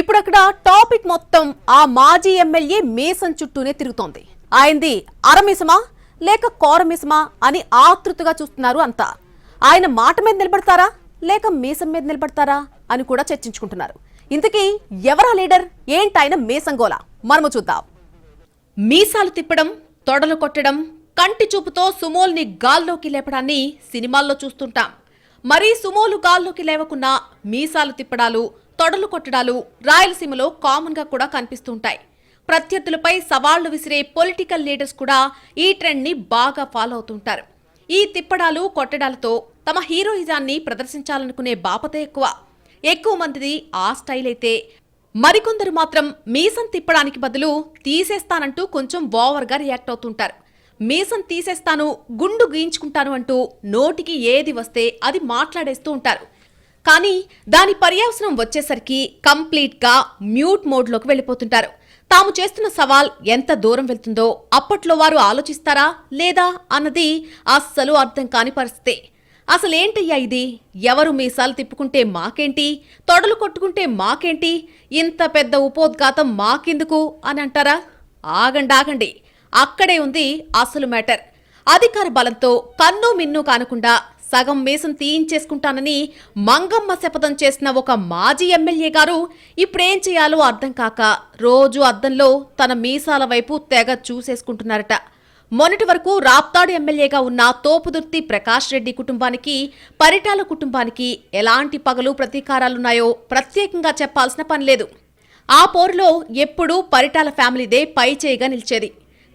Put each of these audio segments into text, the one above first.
ఇప్పుడు అక్కడ టాపిక్ మొత్తం ఆ మాజీ ఎమ్మెల్యే మేసం చుట్టూనే తిరుగుతోంది. ఆయనది అరమీసమా లేక కోరమీసమా అని ఆతృతగా చూస్తున్నారు అంతా. ఆయన మాట మీద నిలబడతారా లేక మీసం మీద నిలబడతారా అని కూడా చర్చించుకుంటున్నారు. ఇంతకీ ఎవరా లీడర్? ఏంటాయన మేసంగోల మనము చూద్దాం. మీసాలు తిప్పడం తొడలు కొట్టడం కంటి చూపుతో సుమోల్ని గాల్లోకి లేపడాన్ని సినిమాల్లో చూస్తుంటాం. మరీ సుమోలు గాల్లోకి లేవకున్నా మీసాలు తిప్పడాలు తొడలు కొట్టడాలు రాయలసీమలో కామన్గా కూడా కనిపిస్తుంటాయి. ప్రత్యర్థులపై సవాళ్ళు విసిరే పొలిటికల్ లీడర్స్ కూడా ఈ ట్రెండ్ని బాగా ఫాలో అవుతుంటారు. ఈ తిప్పడాలు కొట్టడాలతో తమ హీరోయిజాన్ని ప్రదర్శించాలనుకునే బాపతే ఎక్కువ. ఎక్కువ మందిది ఆ స్టైల్ అయితే మరికొందరు మాత్రం మీసం తిప్పడానికి బదులు తీసేస్తానంటూ కొంచెం ఓవర్గా రియాక్ట్ అవుతుంటారు. మీసం తీసేస్తాను గుండు గీయించుకుంటాను అంటూ నోటికి ఏది వస్తే అది మాట్లాడేస్తూ ఉంటారు. కానీ దాని పర్యవసరం వచ్చేసరికి కంప్లీట్గా మ్యూట్ మోడ్లోకి వెళ్ళిపోతుంటారు. తాము చేస్తున్న సవాల్ ఎంత దూరం వెళ్తుందో అప్పట్లో వారు ఆలోచిస్తారా లేదా అన్నది అస్సలు అర్థం కాని పరిస్థితి. అసలేంటయ్యా ఇది? ఎవరు మీసాలు తిప్పుకుంటే మాకేంటి? తొడలు కొట్టుకుంటే మాకేంటి? ఇంత పెద్ద ఉపోద్ఘాతం మాకెందుకు అని అంటారా? ఆగండి ఆగండి. అక్కడే ఉంది అసలు మ్యాటర్. అధికార బలంతో కన్ను మిన్ను కానకుండా సగం మీసం తీయించేసుకుంటానని మంగమ్మ శపథం చేసిన ఒక మాజీ ఎమ్మెల్యే గారు ఇప్పుడేం చేయాలో అర్థం కాక రోజు అద్దంలో తన మీసాల వైపు తెగ చూసేసుకుంటున్నారట. మొన్నటి వరకు రాప్తాడు ఎమ్మెల్యేగా ఉన్న తోపుదుర్తి ప్రకాష్ రెడ్డి కుటుంబానికి పరిటాల కుటుంబానికి ఎలాంటి పగలు ప్రతీకారాలున్నాయో ప్రత్యేకంగా చెప్పాల్సిన పనిలేదు ఆ పోరులో ఎప్పుడూ పరిటాల ఫ్యామిలీదే పై చేయిగా నిలిచేది.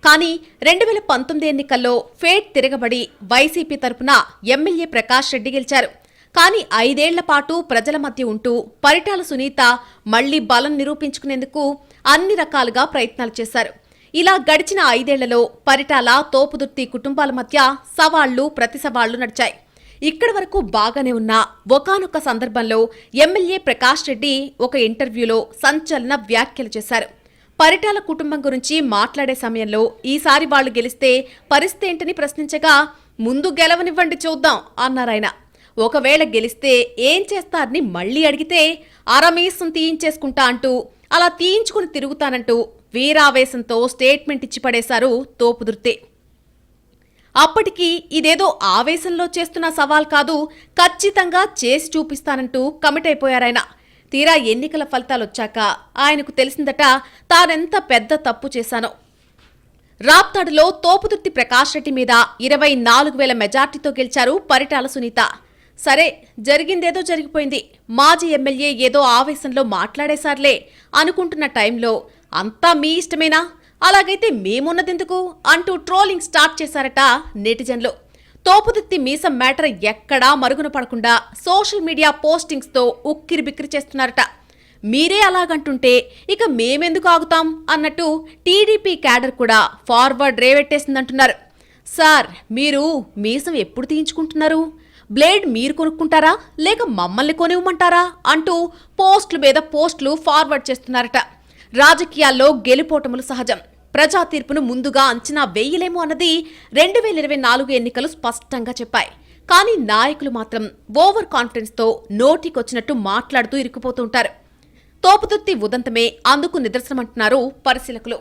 కానీ రెండు వేల పంతొమ్మిది ఎన్నికల్లో ఫేట్ తిరగబడి వైసీపీ తరపున ఎమ్మెల్యే ప్రకాష్ రెడ్డి గెలిచారు. కానీ ఐదేళ్ళ పాటు ప్రజల మధ్య ఉంటూ పరిటాల సునీత మళ్ళీ బలం నిరూపించుకునేందుకు అన్ని రకాలుగా ప్రయత్నాలు చేశారు. ఇలా గడిచిన ఐదేళ్ళలో పరిటాల తోపుదుర్తి కుటుంబాల మధ్య సవాళ్ళు ప్రతి సవాళ్ళు నడిచాయి. ఇక్కడి వరకు బాగానే ఉన్న ఒకనొక సందర్భంలో ఎమ్మెల్యే ప్రకాష్ రెడ్డి ఒక ఇంటర్వ్యూలో సంచలన వ్యాఖ్యలు చేశారు. పరిటాల కుటుంబం గురించి మాట్లాడే సమయంలో ఈసారి వాళ్ళు గెలిస్తే పరిస్థితి ఏంటని ప్రశ్నించగా ముందు గెలవనివ్వండి చూద్దాం అన్నారాయన ఒకవేళ గెలిస్తే ఏం చేస్తారని మళ్ళీ అడిగితే అరమేసం తీయించేసుకుంటా అంటూ అలా తీయించుకుని తిరుగుతానంటూ వీరావేశంతో స్టేట్మెంట్ ఇచ్చి పడేశారు తోపుదుర్తే. అప్పటికి ఇదేదో ఆవేశంలో చేస్తున్న సవాల్ కాదు ఖచ్చితంగా చేసి చూపిస్తానంటూ కమిట్ అయిపోయారాయన. తీరా ఎన్నికల ఫలితాలొచ్చాక ఆయనకు తెలిసిందట తానెంత పెద్ద తప్పు చేశానో. రాప్తాడులో తోపుదుర్తి ప్రకాష్ రెడ్డి మీద ఇరవై నాలుగు వేల మెజార్టీతో గెలిచారు పరిటాల సునీత. సరే జరిగిందేదో జరిగిపోయింది. మాజీ ఎమ్మెల్యే ఏదో ఆవేశంలో మాట్లాడేశారులే అనుకుంటున్న టైంలో అంతా మీ ఇష్టమేనా? అలాగైతే మేమున్నదెందుకు? అంటూ ట్రోలింగ్ స్టార్ట్ చేశారట నెటిజన్లు. తోపుదిత్తి మీసం మ్యాటర్ ఎక్కడా మరుగున పడకుండా సోషల్ మీడియా పోస్టింగ్స్తో ఉక్కిరి బిక్కిరి చేస్తున్నారట. మీరే అలాగంటుంటే ఇక మేమెందుకు ఆగుతాం అన్నట్టు టీడీపీ క్యాడర్ కూడా ఫార్వర్డ్ రేవెట్టేసిందంటున్నారు సార్ మీరు మీసం ఎప్పుడు తీయించుకుంటున్నారు? బ్లేడ్ మీరు కొనుక్కుంటారా? లేక మమ్మల్ని కొనివ్వమంటారా? అంటూ పోస్టులు మీద పోస్టులు ఫార్వర్డ్ చేస్తున్నారట. రాజకీయాల్లో గెలుపోటములు సహజం. ప్రజా తీర్పును ముందుగా అంచనా వేయలేము అన్నది రెండు వేల ఇరవై నాలుగు ఎన్నికలు స్పష్టంగా చెప్పాయి. కానీ నాయకులు మాత్రం ఓవర్ కాన్ఫిడెన్స్తో నోటికొచ్చినట్టు మాట్లాడుతూ ఇరుక్కుపోతుంటారు తోపుదుత్తి ఉదంతమే అందుకు నిదర్శనమంటున్నారు పరిశీలకులు.